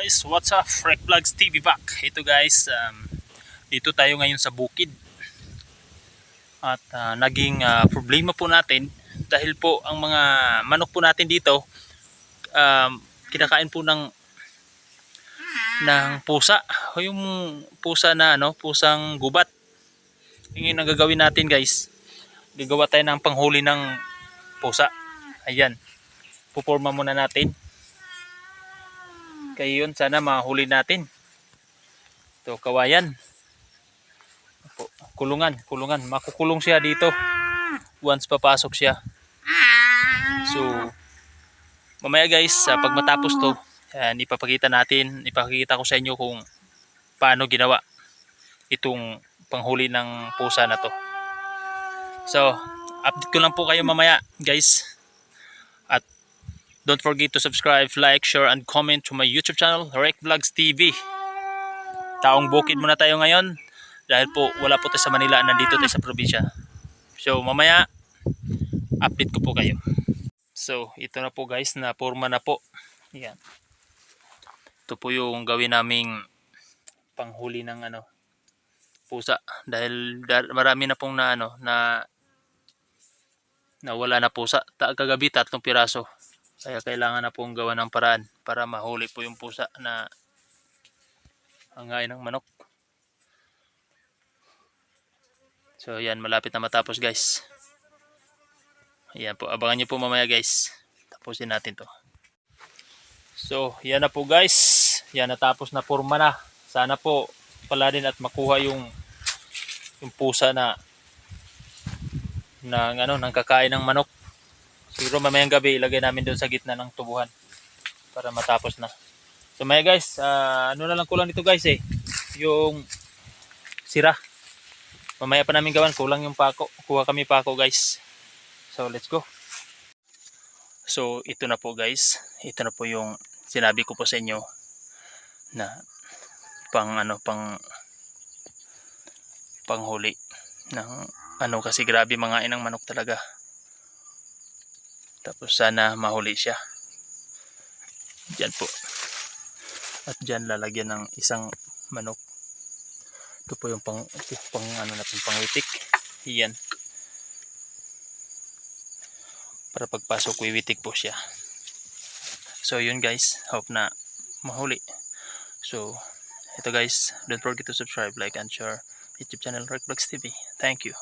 guys, what's up? Freck Vlogs TV back. Ito guys, um, dito tayo ngayon sa bukid. At ah, naging ah, problema po natin dahil po ang mga manok po natin dito um, kinakain po ng ng pusa. O yung pusa na ano, pusang gubat. Yung ang gagawin natin guys. Gagawa tayo ng panghuli ng pusa. Ayan. Puporma muna natin. Kaya yun, sana mahuli natin. Ito, kawayan. Kulungan, kulungan. Makukulong siya dito. Once papasok siya. So, mamaya guys, sa pag matapos to, yan, ipapakita natin, ipapakita ko sa inyo kung paano ginawa itong panghuli ng pusa na to. So, update ko lang po kayo mamaya guys. Don't forget to subscribe, like, share, and comment to my YouTube channel, Rec Vlogs TV. Taong bukid muna tayo ngayon dahil po wala po tayo sa Manila, nandito tayo sa probinsya. So mamaya, update ko po kayo. So ito na po guys, na forma na po. Yan. Ito po yung gawin naming panghuli ng ano pusa dahil marami na pong na ano na nawala na pusa. Ta kagabi tatlong piraso. Kaya kailangan na pong gawa ng paraan para mahuli po yung pusa na hangain ng manok. So yan, malapit na matapos guys. Ayan po, abangan nyo po mamaya guys. Tapusin natin to. So, yan na po guys. Yan, natapos na forma na. Sana po pala din at makuha yung yung pusa na ng ano, ng kakain ng manok. Siguro mamayang gabi ilagay namin doon sa gitna ng tubuhan para matapos na. So maya guys, ah, ano na lang kulang dito guys eh. Yung sira. Mamaya pa namin gawan, kulang yung pako. Kuha kami pako guys. So let's go. So ito na po guys. Ito na po yung sinabi ko po sa inyo na pang ano pang panghuli ng ano kasi grabe mga inang manok talaga. Tapos sana mahuli siya. Diyan po. At diyan lalagyan ng isang manok. Ito po yung pang, pang ano natin, pangwitik. Iyan. Para pagpasok, wiwitik po siya. So yun guys, hope na mahuli. So, ito guys, don't forget to subscribe, like, and share YouTube channel Rick Vlogs TV. Thank you.